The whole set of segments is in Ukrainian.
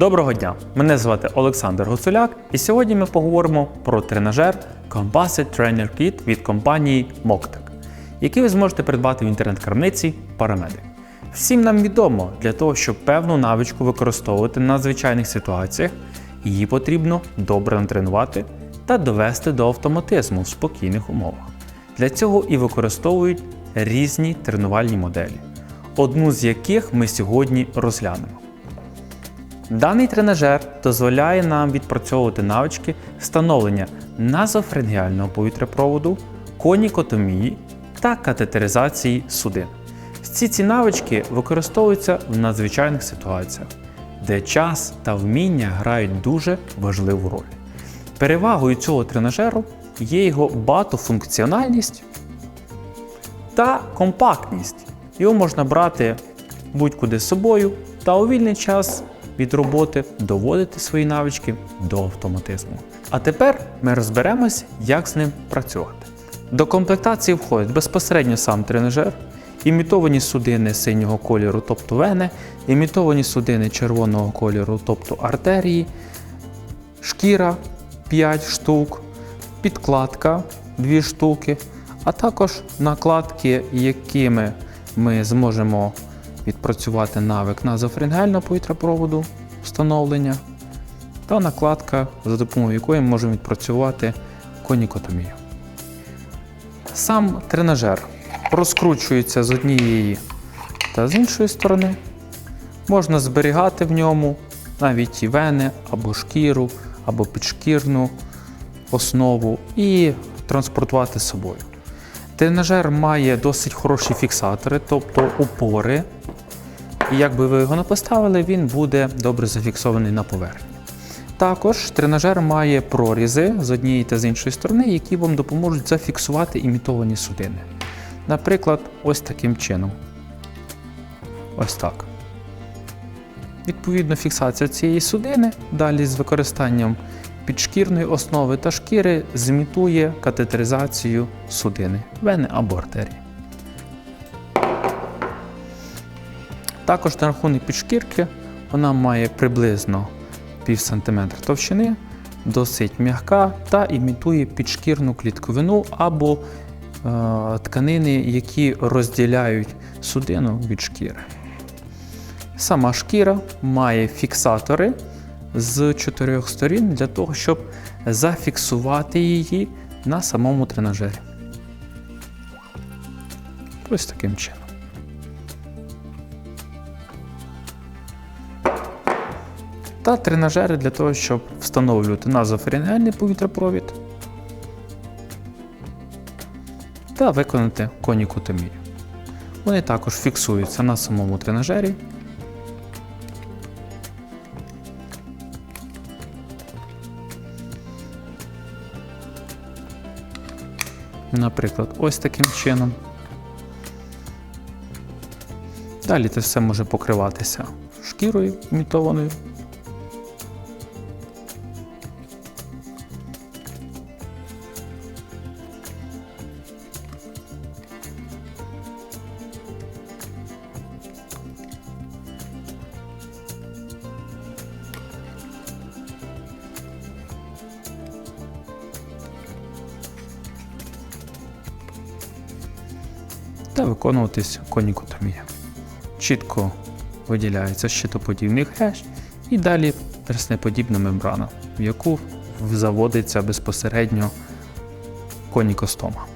Доброго дня! Мене звати Олександр Гуцуляк, і сьогодні ми поговоримо про тренажер Composite Trainer Kit від компанії Moctec, який ви зможете придбати в інтернет-крамниці Paramedic. Всім нам відомо, для того, щоб певну навичку використовувати на надзвичайних ситуаціях, її потрібно добре натренувати та довести до автоматизму в спокійних умовах. Для цього і використовують різні тренувальні моделі, одну з яких ми сьогодні розглянемо. Даний тренажер дозволяє нам відпрацьовувати навички встановлення назофренгіального повітряпроводу, конікотомії та катетеризації судин. Всі ці навички використовуються в надзвичайних ситуаціях, де час та вміння грають дуже важливу роль. Перевагою цього тренажеру є його багатофункціональність та компактність. Його можна брати будь-куди з собою та у вільний час від роботи доводити свої навички до автоматизму. А тепер ми розберемось, як з ним працювати. До комплектації входить безпосередньо сам тренажер, імітовані судини синього кольору, тобто вени, імітовані судини червоного кольору, тобто артерії, шкіра 5 штук, підкладка 2 штуки, а також накладки, якими ми зможемо відпрацювати навик назофренгального повітряпроводу встановлення та накладка, за допомогою якої ми можемо відпрацювати конікотомію. Сам тренажер розкручується з однієї та з іншої сторони. Можна зберігати в ньому навіть і вени, або шкіру, або підшкірну основу і транспортувати з собою. Тренажер має досить хороші фіксатори, тобто опори. І як би ви його не поставили, він буде добре зафіксований на поверхні. Також тренажер має прорізи з однієї та з іншої сторони, які вам допоможуть зафіксувати імітовані судини. Наприклад, ось таким чином. Ось так. Відповідно, фіксація цієї судини далі з використанням підшкірної основи та шкіри зімітує катетеризацію судини, вени або артерії. Також на рахунок підшкірки вона має приблизно пів сантиметра товщини, досить м'яка та імітує підшкірну клітковину або е, тканини, які розділяють судину від шкіри. Сама шкіра має фіксатори з чотирьох сторін для того, щоб зафіксувати її на самому тренажері. Ось таким чином. Та тренажери для того, щоб встановлювати назофренгальний повітряпровід та виконати конікотомію. Вони також фіксуються на самому тренажері. Наприклад, ось таким чином. Далі це все може покриватися шкірою імітованою. Та виконуватись конікотомія. Чітко виділяється щитоподібний хрящ і далі перснеподібна мембрана, в яку заводиться безпосередньо конікостома.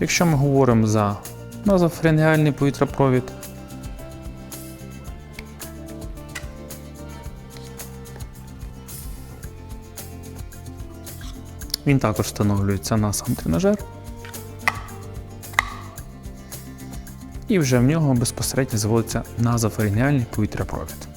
Якщо ми говоримо за назофренгіальний повітряпровід, він також встановлюється на сам тренажер. І вже в нього безпосередньо заводиться назофарінгіальний повітряпровід.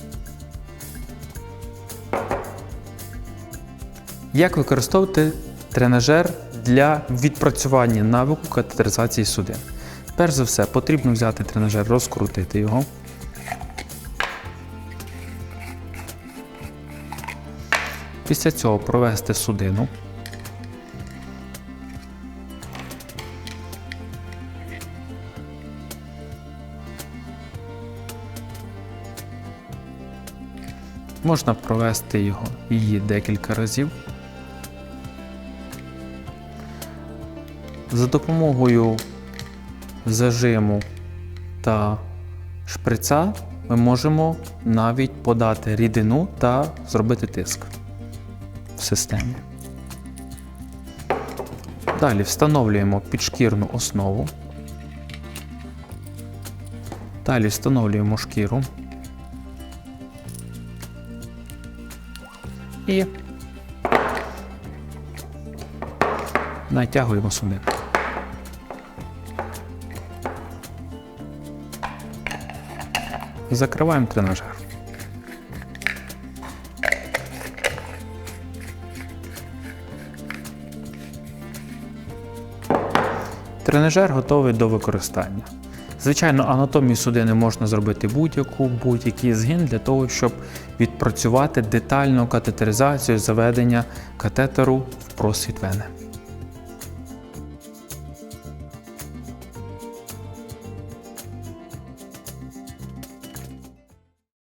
Як використовувати тренажер для відпрацювання навику катетеризації судин? Перш за все, потрібно взяти тренажер, розкрутити його. Після цього провести судину. Можна провести його її декілька разів. За допомогою зажиму та шприца ми можемо навіть подати рідину та зробити тиск в системі. Далі встановлюємо підшкірну основу. Далі встановлюємо шкіру. І натягуємо сюди. Закриваємо тренажер. Тренажер готовий до використання. Звичайно, анатомію судини можна зробити будь-яку, будь-який згін для того, щоб відпрацювати детальну катетеризацію заведення катетеру в просвіт вени.